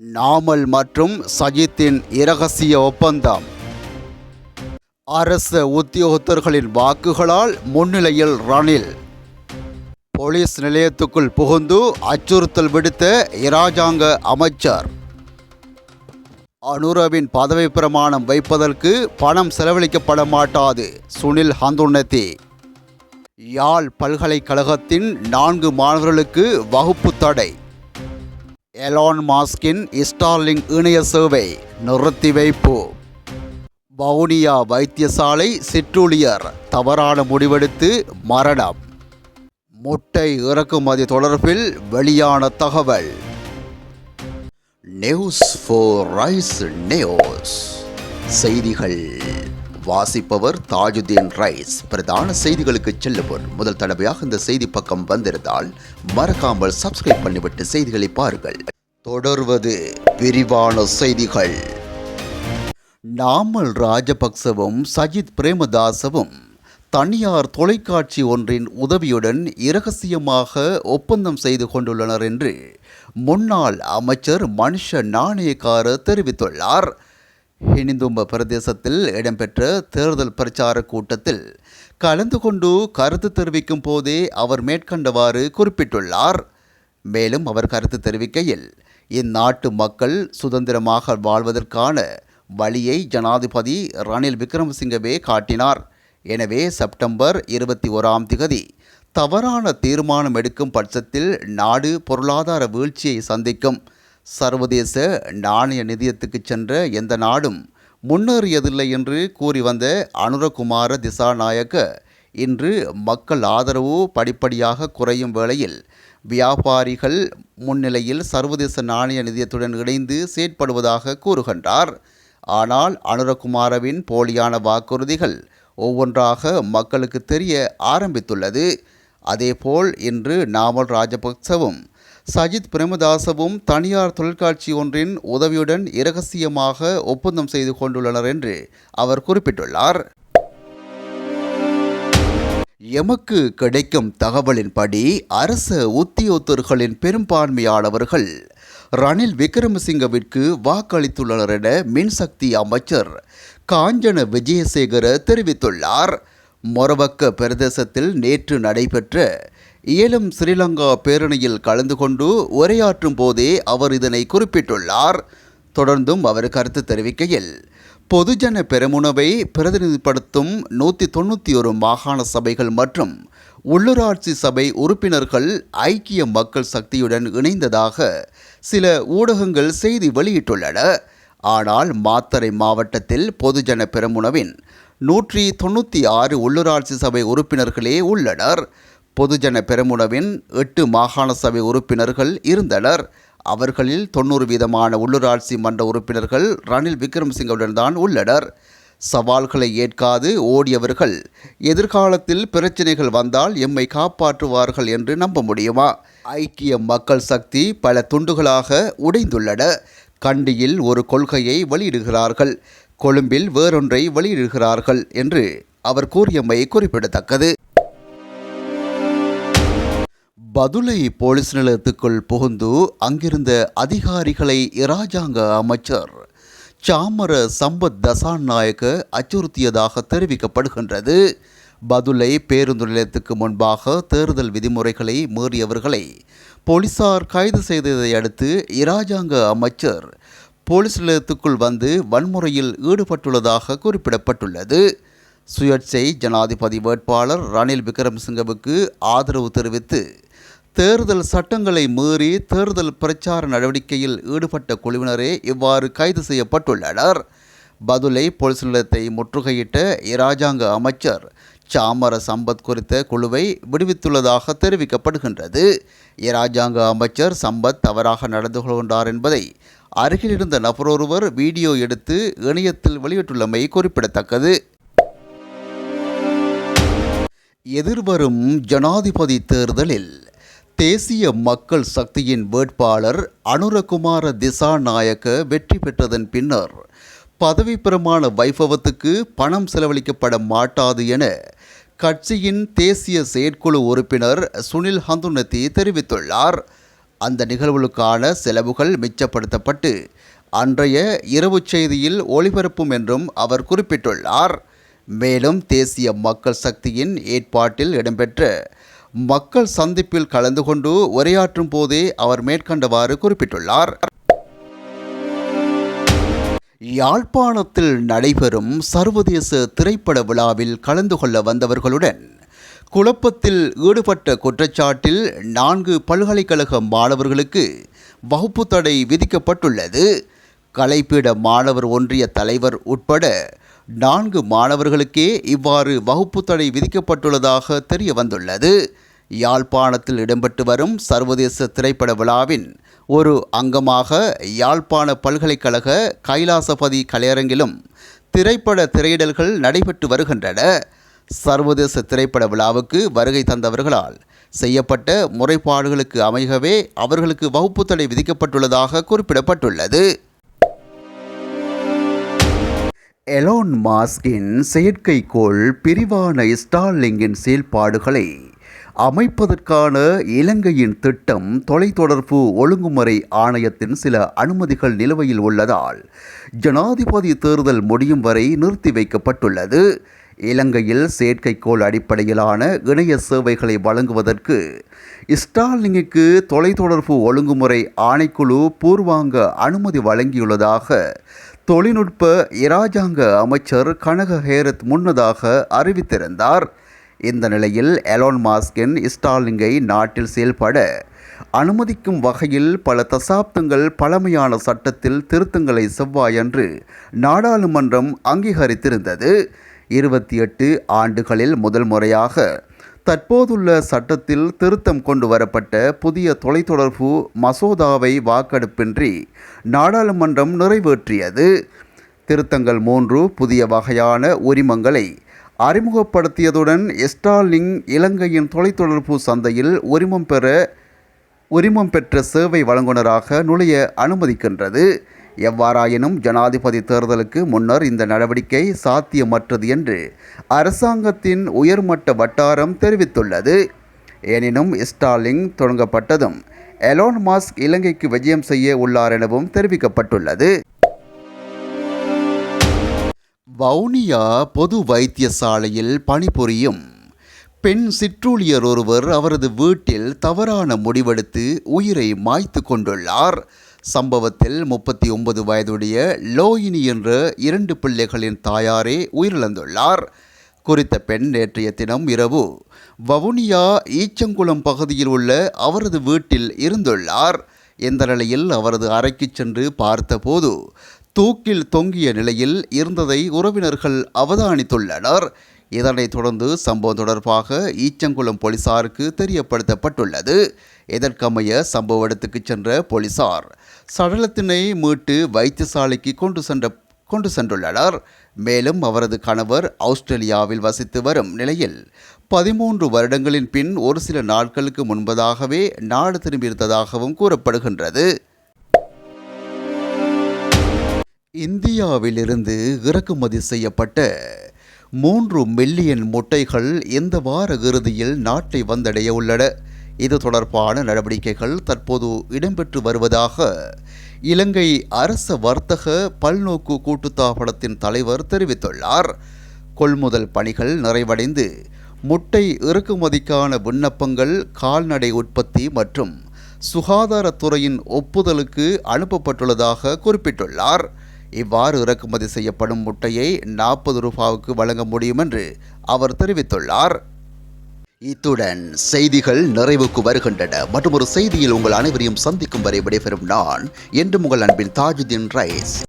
நாமல் மற்றும் சஜித்தின் இரகசிய ஒப்பந்தம். அரசு உத்தியோகத்தர்களின் வாக்குகளால் முன்னிலையில் ரணில். போலீஸ் நிலையத்துக்குள் புகுந்து அச்சுறுத்தல் விடுத்த இராஜாங்க அமைச்சர். அனுரவின் பதவி பிரமாணம் வைப்பதற்கு பணம் செலவழிக்கப்பட மாட்டாது சுனில் ஹந்துன்னதி யாழ் பல்கலைக்கழகத்தின் நான்கு மாணவர்களுக்கு வகுப்பு தடை. எலான் மாஸ்கின் ஸ்டார்லிங் இணைய சேவை நிறுத்தி வைப்பு வவுனியா வைத்தியசாலை சிற்றூழியர் தவறான முடிவெடுத்து மரணம். முட்டை இறக்குமதி தொடர்பில் வெளியான தகவல். நியூஸ் ஃபோர் ரைஸ் நியூஸ் செய்திகள். வாசிப்பவர் தாஜுதீன் ரைஸ். பிரதான செய்திகளுக்கு செல்லுவோர் முதல் தடவையாக இந்த செய்தி பக்கம் வந்திருந்தால் மறக்காமல் சப்ஸ்கிரைப் பண்ணிவிட்டு செய்திகளை பாருங்கள். தொடர்வது விரிவான செய்திகள். நாமல் ராஜபக்சவும் சஜித் பிரேமதாசவும் தனியார் தொலைக்காட்சி ஒன்றின் உதவியுடன் இரகசியமாக ஒப்பந்தம் செய்து கொண்டுள்ளனர் என்று முன்னாள் அமைச்சர் மனுஷ நாணயக்கார தெரிவித்துள்ளார். ஹினிந்தும்ப பிரதேசத்தில் இடம்பெற்ற தேர்தல் பிரச்சார கூட்டத்தில் கலந்து கொண்டு கருத்து தெரிவிக்கும் போதே அவர் மேற்கண்டவாறு குறிப்பிட்டுள்ளார். மேலும் அவர் கருத்து தெரிவிக்கையில் இந்நாட்டு மக்கள் சுதந்திரமாக வாழ்வதற்கான வழியை ஜனாதிபதி ரணில் விக்ரமசிங்கவே காட்டினார். எனவே செப்டம்பர் இருபத்தி ஓராம் திகதி தவறான தீர்மானம் எடுக்கும் பட்சத்தில் நாடு பொருளாதார வீழ்ச்சியை சந்திக்கும். சர்வதேச நாணய நிதியத்துக்கு சென்ற எந்த நாடும் முன்னேறியதில்லை என்று கூறி வந்த அனுரகுமார திசாநாயக்க இன்று மக்கள் ஆதரவு படிப்படியாக குறையும் வேளையில் வியாபாரிகள் முன்னிலையில் சர்வதேச நாணய நிதியத்துடன் இணைந்து செயற்படுவதாக கூறுகின்றார். ஆனால் அனுரகுமாரவின் போலியான வாக்குறுதிகள் ஒவ்வொன்றாக மக்களுக்கு தெரிய ஆரம்பித்துள்ளது. அதேபோல் இன்று நாமல் ராஜபக்சவும் சஜித் பிரேமதாசவும் தனியார் தொழிற்காட்சி ஒன்றின் உதவியுடன் இரகசியமாக ஒப்பந்தம் செய்து கொண்டுள்ளனர் என்று அவர் குறிப்பிட்டுள்ளார். எமக்கு கிடைக்கும் தகவலின்படி அரச உத்தியோகத்தர்களின் பெரும்பான்மையானவர்கள் ரணில் விக்ரமசிங்கவிற்கு வாக்களித்துள்ளனர் என மின்சக்தி அமைச்சர் காஞ்சன விஜயசேகர தெரிவித்துள்ளார். மொரவக்க பிரதேசத்தில் நேற்று நடைபெற்ற ஏலம் ஸ்ரீலங்கா பேரணியில் கலந்து கொண்டு உரையாற்றும் போதே அவர் இதனை குறிப்பிட்டுள்ளார். தொடர்ந்தும் அவர் கருத்து தெரிவிக்கையில் பொதுஜன பெருமுனவை பிரதிநிதிப்படுத்தும் நூற்றி தொண்ணூற்றி ஒரு மாகாண சபைகள் மற்றும் உள்ளூராட்சி சபை உறுப்பினர்கள் ஐக்கிய மக்கள் சக்தியுடன் இணைந்ததாக சில ஊடகங்கள் செய்தி வெளியிட்டுள்ளன. ஆனால் மாத்தறை மாவட்டத்தில் பொதுஜன பெருமுனவின் நூற்றி தொண்ணூற்றி ஆறு உள்ளூராட்சி சபை உறுப்பினர்களே உள்ளனர். பொதுஜன பெருமுனவின் எட்டு மாகாண சபை உறுப்பினர்கள் இருந்தனர். அவர்களில் தொண்ணூறு வீதமான உள்ளூராட்சி மன்ற உறுப்பினர்கள் ரணில் விக்ரமசிங்கவுடன் தான் உள்ளனர். சவால்களை ஏற்காது ஓடியவர்கள். எதிர்காலத்தில் பிரச்சனைகள் வந்தால் எம்மை காப்பாற்றுவார்கள் என்று நம்ப முடியுமா? ஐக்கிய மக்கள் சக்தி பல துண்டுகளாக உடைந்துள்ளன. கண்டியில் ஒரு கொள்கையை வெளியிடுகிறார்கள். கொழும்பில் வேறொன்றை வெளியிடுகிறார்கள் என்று அவர் கூறியமை குறிப்பிடத்தக்கது. பதுளை போலீஸ் நிலையத்துக்குள் புகுந்து அங்கிருந்த அதிகாரிகளை இராஜாங்க அமைச்சர் சாமர சம்பத் தசான் நாயக்க அச்சுறுத்தியதாக தெரிவிக்கப்படுகின்றது. பதுளை பேருந்து நிலையத்துக்கு முன்பாக தேர்தல் விதிமுறைகளை மீறியவர்களை போலீசார் கைது செய்ததை அடுத்து இராஜாங்க அமைச்சர் போலீஸ் நிலையத்துக்குள் வந்து வன்முறையில் ஈடுபட்டுள்ளதாக குறிப்பிடப்பட்டுள்ளது. சுயேட்சை ஜனாதிபதி வேட்பாளர் ரணில் விக்ரமசிங்கவுக்கு ஆதரவு தெரிவித்து தேர்தல் சட்டங்களை மீறி தேர்தல் பிரச்சார நடவடிக்கையில் ஈடுபட்ட குழுவினரே இவ்வாறு கைது செய்யப்பட்டுள்ளனர். பதுலை போலீஸ் நிலையத்தை முற்றுகையிட்ட இராஜாங்க அமைச்சர் சாமர சம்பத் குறித்த குழுவை விடுவித்துள்ளதாக தெரிவிக்கப்படுகின்றது. இராஜாங்க அமைச்சர் சம்பத் தவறாக நடந்து கொள்கின்றார் என்பதை அருகிலிருந்த நபரொருவர் வீடியோ எடுத்து இணையத்தில் வெளியிட்டுள்ளமை குறிப்பிடத்தக்கது. எதிர்வரும் ஜனாதிபதி தேர்தலில் தேசிய மக்கள் சக்தியின் வேட்பாளர் அனுரகுமார திசாநாயக்க வெற்றி பெற்றதன் பின்னர் பதவி பிரமாண வைபவத்துக்கு பணம் செலவழிக்கப்பட மாட்டாது என கட்சியின் தேசிய செயற்குழு உறுப்பினர் சுனில் ஹந்துனத்தி தெரிவித்துள்ளார். அந்த நிகழ்வுகளுக்கான செலவுகள் மிச்சப்படுத்தப்பட்டு அன்றைய இரவுச் செய்தியில் ஒளிபரப்பும் என்றும் அவர் குறிப்பிட்டுள்ளார். மேலும் தேசிய மக்கள் சக்தியின் ஏற்பாட்டில் இடம்பெற்ற மக்கள் சந்திப்பில் கலந்து கொண்டு உரையாற்றும் போதே அவர் மேற்கண்டவாறு குறிப்பிட்டுள்ளார். யாழ்ப்பாணத்தில் நடைபெறும் சர்வதேச திரைப்பட விழாவில் கலந்து கொள்ள வந்தவர்களுடன் குழப்பத்தில் ஈடுபட்ட குற்றச்சாட்டில் நான்கு பல்கலைக்கழக மாணவர்களுக்கு வகுப்பு தடை விதிக்கப்பட்டுள்ளது. கலைப்பீட மாணவர் ஒன்றிய தலைவர் உட்பட நான்கு மாணவர்களுக்கே இவ்வாறு வகுப்பு தடை விதிக்கப்பட்டுள்ளதாக தெரிய வந்துள்ளது யாழ்ப்பாணத்தில் இடம்பெற்று வரும் சர்வதேச திரைப்பட விழாவின் ஒரு அங்கமாக யாழ்ப்பாண பல்கலைக்கழக கைலாசபதி கலையரங்கிலும் திரைப்பட திரையிடல்கள் நடைபெற்று வருகின்றன. சர்வதேச திரைப்பட விழாவுக்கு வருகை தந்தவர்களால் செய்யப்பட்ட முறைப்பாடுகளுக்கு அமைகவே அவர்களுக்கு வகுப்பு தடை விதிக்கப்பட்டுள்ளதாக குறிப்பிடப்பட்டுள்ளது. எலோன் மாஸ்கின் செயற்கைக்கோள் பிரிவான ஸ்டார்லிங்கின் செயல்பாடுகளை அமைப்பதற்கான இலங்கையின் திட்டம் தொலைத்தொடர்பு ஒழுங்குமுறை ஆணையத்தின் சில அனுமதிகள் நிலுவையில் உள்ளதால் ஜனாதிபதி தேர்தல் முடியும் வரை நிறுத்தி வைக்கப்பட்டுள்ளது. இலங்கையில் செயற்கைக்கோள் அடிப்படையிலான இணைய சேவைகளை வழங்குவதற்கு ஸ்டாலினுக்கு தொலைத்தொடர்பு ஒழுங்குமுறை ஆணைக்குழு பூர்வாங்க அனுமதி வழங்கியுள்ளதாக தொழில்நுட்ப இராஜாங்க அமைச்சர் கனக ஹேரத் முன்னதாக அறிவித்திருந்தார். இந்த நிலையில் எலான் மாஸ்கின் ஸ்டாலிங்கை நாட்டில் செயல்பட அனுமதிக்கும் வகையில் பல தசாப்தங்கள் பழமையான சட்டத்தில் திருத்தங்களை செவ்வாயன்று நாடாளுமன்றம் அங்கீகரித்திருந்தது. இருபத்தி எட்டு ஆண்டுகளில் முதல் முறையாக தற்போதுள்ள சட்டத்தில் திருத்தம் கொண்டு வரப்பட்ட புதிய தொலைத்தொடர்பு மசோதாவை வாக்கெடுப்பின்றி நாடாளுமன்றம் நிறைவேற்றியது. திருத்தங்கள் மூன்று புதிய வகையான உரிமங்களை அறிமுகப்படுத்தியதுடன் எஸ்டாலிங் இலங்கையின் தொலைத்தொடர்பு சந்தையில் உரிமம் பெற உரிமம் பெற்ற சேவை வழங்குனராக நுழைய அனுமதிக்கின்றது. எவ்வாறாயினும் ஜனாதிபதி தேர்தலுக்கு முன்னர் இந்த நடவடிக்கை சாத்தியமற்றது என்று அரசாங்கத்தின் உயர்மட்ட வட்டாரம் தெரிவித்துள்ளது. எனினும் ஸ்டாலிங் தொடங்கப்பட்டதும் எலோன் மாஸ்க் இலங்கைக்கு விஜயம் செய்ய உள்ளார் எனவும் தெரிவிக்கப்பட்டுள்ளது. வவுனியா பொது வைத்தியசாலையில் பணிபுரியும் பெண் சிற்றூழியர் ஒருவர் அவரது வீட்டில் தவறான முடிவெடுத்து உயிரை மாய்த்து கொண்டுள்ளார். சம்பவத்தில் முப்பத்தி ஒன்பது வயதுடைய லோயினி என்ற இரண்டு பிள்ளைகளின் தாயாரே உயிரிழந்துள்ளார். குறித்த பெண் நேற்றைய தினம் இரவு வவுனியா ஈச்சங்குளம் பகுதியில் உள்ள அவரது வீட்டில் இருந்துள்ளார். இந்த நிலையில் அவரது அறைக்கு சென்று பார்த்தபோது தூக்கில் தொங்கிய நிலையில் இருந்ததை உறவினர்கள் அவதானித்துள்ளனர். இதனைத் தொடர்ந்து சம்பவம் தொடர்பாக ஈச்சங்குளம் போலீசாருக்கு தெரியப்படுத்தப்பட்டுள்ளது. இதற்கமைய சம்பவ இடத்துக்கு சென்ற போலீசார் சடலத்தினை மீட்டு வைத்தியசாலைக்கு கொண்டு சென்ற கொண்டு சென்றுள்ளனர். மேலும் அவரது கணவர் ஆஸ்திரேலியாவில் வசித்து வரும் நிலையில் பதிமூன்று வருடங்களின் பின் ஒரு சில நாட்களுக்கு முன்பதாகவே நாடு திரும்பியிருந்ததாகவும் கூறப்படுகின்றது. இந்தியாவிலிருந்து இறக்குமதி செய்யப்பட்ட மூன்று மில்லியன் முட்டைகள் இந்த வார இறுதியில் நாட்டை வந்தடைய உள்ளன. இது தொடர்பான நடவடிக்கைகள் தற்போது இடம்பெற்று வருவதாக இலங்கை அரச வர்த்தக பல்நோக்கு கூட்டுத்தாபனத்தின் தலைவர் தெரிவித்துள்ளார். கொள்முதல் பணிகள் நிறைவடைந்து முட்டை இறக்குமதிக்கான விண்ணப்பங்கள் கால்நடை உற்பத்தி மற்றும் சுகாதாரத்துறையின் ஒப்புதலுக்கு அனுப்பப்பட்டுள்ளதாக குறிப்பிட்டுள்ளார். இவ்வாறு இறக்குமதி செய்யப்படும் முட்டையை நாற்பது ரூபாவுக்கு வழங்க முடியும் என்று அவர் தெரிவித்துள்ளார். இத்துடன் செய்திகள் நிறைவுக்கு வருகின்றன. மற்றும் ஒரு செய்தியில் உங்கள் அனைவரையும் சந்திக்கும் வரை விடைபெறும் நான் என்று உங்கள் அன்பின் தாஜுதீன் ரைஸ்.